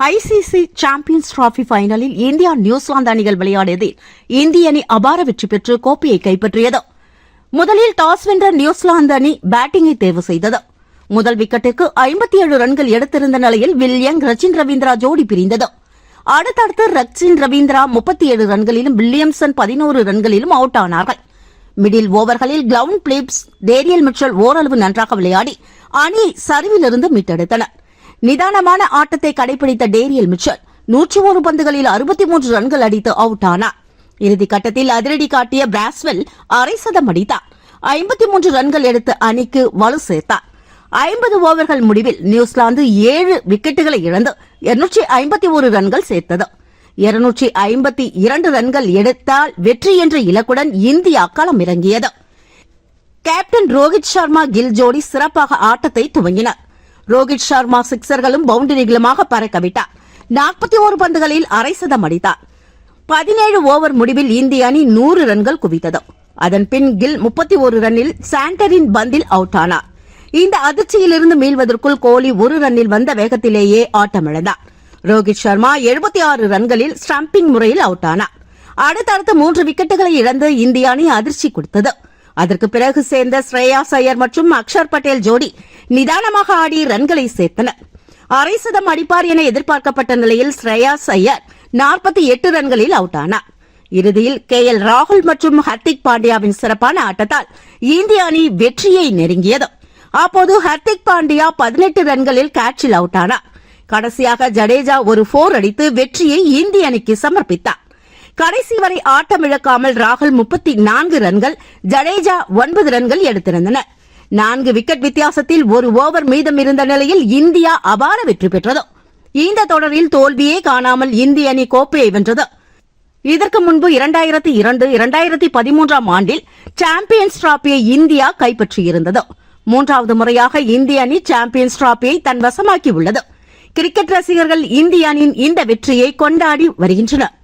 ICC champions trophy ஃபைனலில் India New Zealand அணிகள் விளையாடியதில் இந்திய அணி அபார வெற்றி பெற்று கோப்பையை கைப்பற்றியது. முதலில் டாஸ் வென்ற நியூசிலாந்து அணி பேட்டிங்கை தேர்வு செய்தது. முதல் விக்கெட்டுக்கு ஐம்பத்தி ஏழு ரன்கள் எடுத்திருந்த நிலையில் வில்லியங் ரச்சின் ரவீந்திரா ஜோடி பிரிந்தது. அடுத்தடுத்து ரச்சின் ரவீந்திரா முப்பத்தி ஏழு ரன்களிலும் வில்லியம்சன் பதினோரு ரன்களிலும் அவுட் ஆனார்கள். மிடில் ஓவர்களில் கிளவுன் பிலிப்ஸ் டேரியல் மிச்சல் ஓரளவு நன்றாக விளையாடி அணியை சரிவிலிருந்து மீட்டெடுத்தனர். நிதானமான ஆட்டத்தை கடைபிடித்த டேரியல் மிச்சல் நூற்றி ஒரு பந்துகளில் அறுபத்தி மூன்று ரன்கள் அடித்து அவுட் ஆனார். இறுதி கட்டத்தில் அதிரடி காட்டிய பிராஸ்வெல் அரை சதம் அடித்தார் ஐம்பத்தி மூன்று ரன்கள் எடுத்து அணிக்கு வலு சேர்த்தார் ஐம்பது ஓவர்கள் முடிவில் நியூசிலாந்து ஏழு விக்கெட்டுகளை இழந்து இருநூற்றி ஐம்பத்தி ஒரு ரன்கள் சேர்த்தது. இருநூற்றி ஐம்பத்தி இரண்டு ரன்கள் எடுத்தால் வெற்றி என்ற இலக்குடன் இந்தியா களம் இறங்கியது கேப்டன் ரோஹித் சர்மா கில் ஜோடி சிறப்பாக ஆட்டத்தை துவங்கினர். ரோஹித் சர்மா சிக்சர்களும் பவுண்டரிகளுமாக பறக்கவிட்டார் நாற்பத்தி ஒரு பந்துகளில் அரை சதம் அடித்தார். பதினேழு ஓவர் முடிவில் இந்திய அணி நூறு ரன்கள் குவித்தது. அதன் பின் கில் முப்பத்தி ஒரு ரன்னில் சாண்டரின் பந்தில் அவுட் ஆனார். இந்த அதிர்ச்சியிலிருந்து மீள்வதற்குள் கோலி ஒரு ரன்னில் வந்த வேகத்திலேயே ஆட்டமிழந்தார். ரோஹித் சர்மா எழுபத்தி ஆறு ரன்களில் ஸ்டம்பிங் முறையில் அவுட் ஆனார். அடுத்தடுத்து மூன்று விக்கெட்டுகளை இழந்து இந்திய அணி அதிர்ச்சி கொடுத்தது. அதற்கு பிறகு சேர்ந்த ஸ்ரேயாஸ் ஐயர் மற்றும் அக்ஷர் பட்டேல் ஜோடி நிதானமாக ஆடி ரன்களை சேர்த்தனர். அரை சதம் அடிப்பார் என எதிர்பார்க்கப்பட்ட நிலையில் ஸ்ரேயாஸ் ஐயர் நாற்பத்தி எட்டு ரன்களில் அவுட் ஆனார். இறுதியில் கே எல் ராகுல் மற்றும் ஹர்திக் பாண்டியாவின் சிறப்பான ஆட்டத்தால் இந்திய அணி வெற்றியை நெருங்கியது. அப்போது ஹர்திக் பாண்டியா பதினெட்டு ரன்களில் கேட்சில் அவுட் ஆனார். கடைசியாக ஜடேஜா ஒரு போர் அடித்து வெற்றியை இந்திய அணிக்கு சமர்ப்பித்தார். கடைசி வரை ஆட்டமிழக்காமல் ராகுல் முப்பத்தி நான்கு ரன்கள் ஜடேஜா ஒன்பது ரன்கள் எடுத்திருந்தனர் நான்கு விக்கெட் வித்தியாசத்தில் ஒரு ஓவர் மீதம் இருந்த நிலையில் இந்தியா அபார வெற்றி பெற்றது. இந்த தொடரில் தோல்வியே காணாமல் இந்திய அணி கோப்பையை வென்றது. இதற்கு முன்பு இரண்டாயிரத்தி இரண்டு இரண்டாயிரத்தி பதிமூன்றாம் ஆண்டில் சாம்பியன்ஸ் டிராபியை இந்தியா கைப்பற்றியிருந்தது. மூன்றாவது முறையாக இந்திய அணி சாம்பியன்ஸ் டிராபியை தன் வசமாக்கியுள்ளது. கிரிக்கெட் ரசிகர்கள் இந்திய அணியின் இந்த வெற்றியை கொண்டாடி வருகின்றனர்.